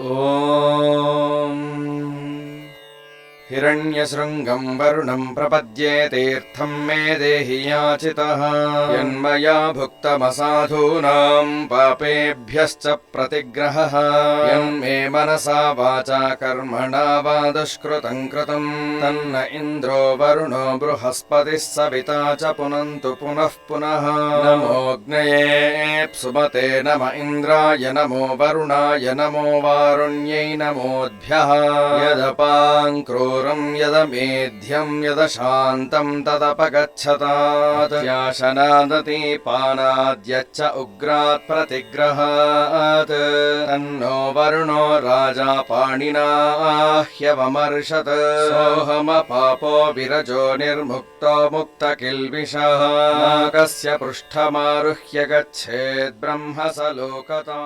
ॐ हिरण्यशृङ्गम् वरुणम् प्रपद्ये तीर्थम् मे देहि याचितः। यन्मया भुक्तमसाधूनाम् पापेभ्यश्च प्रतिग्रहः। यन्मे मनसा वाचा कर्मणा वा दुष्कृतम् कृतम्। तन्न इन्द्रो वरुणो बृहस्पतिः सविता च पुनन्तु पुनः पुनः नमोऽग्नयेऽप्सुमते नम इन्द्राय नमो वरुणाय नमो वारुण्यै नमोऽद्भ्यः यदपाङ्क्रोरम् यदमेध्यम् यदशान्तम् तदपगच्छतात्। याशनादतीपानाद्यच्च उग्रात् प्रतिग्रहात्। तन्नो वरुणो राजा पाणिना ह्यवमर्शत् सोऽहमपापो विरजो निर्मुक्तो मुक्तकिल्बिषः। कस्य पृष्ठमारुह्य गच्छेद्ब्रह्म स लोकता